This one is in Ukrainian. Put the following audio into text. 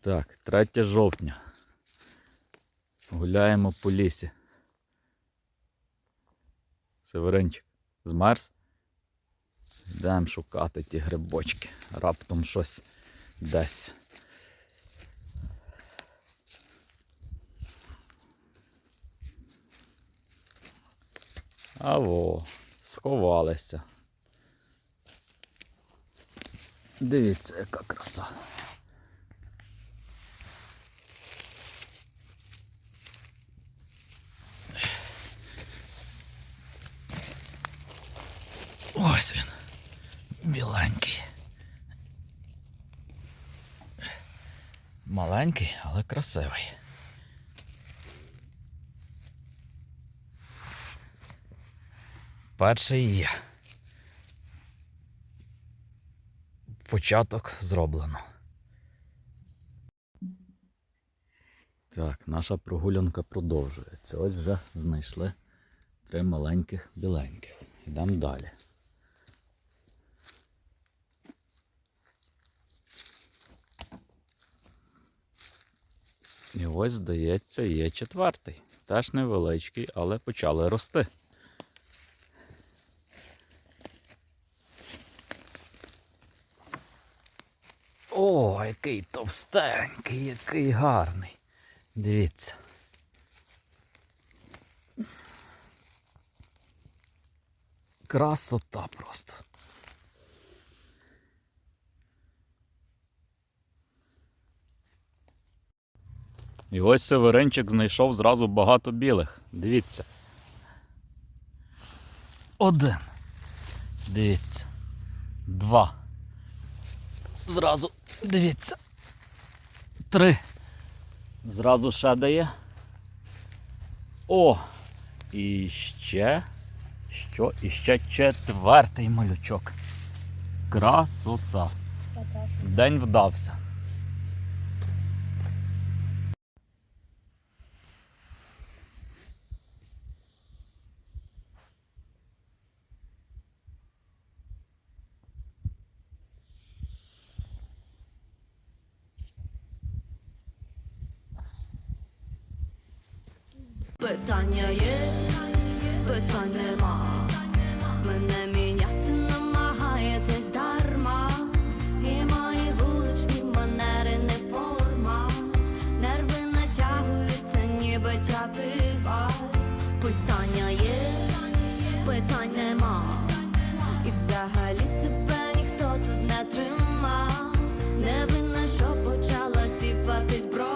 Так, 3 жовтня. Гуляємо по лісі. Северинчик, змерз? Йдемо шукати ті грибочки. Раптом щось десь. Аво, сховалися. Дивіться, яка краса. Ось він. Біленький. Маленький, але красивий. Перший є. Початок зроблено. Так, наша прогулянка продовжується. Ось вже знайшли три маленьких біленьких. Йдемо далі. І ось, здається, є четвертий. Теж невеличкий, але почали рости. О, який товстенький, який гарний. Дивіться. Красота просто. І ось Северинчик знайшов зразу багато білих. Дивіться. Один. Дивіться. Два. Зразу дивіться. Три. Зразу ще дає. О! І ще. Що? І ще четвертий малючок. Красота. День вдався. Питання є, питань нема. Мене міняти намагаєтесь дарма. І мої вуличні манери не форма. Нерви натягуються, ніби тятива. Питання є, питань нема. І взагалі тебе ніхто тут не трима. Не винна, що почала сіпатись брова.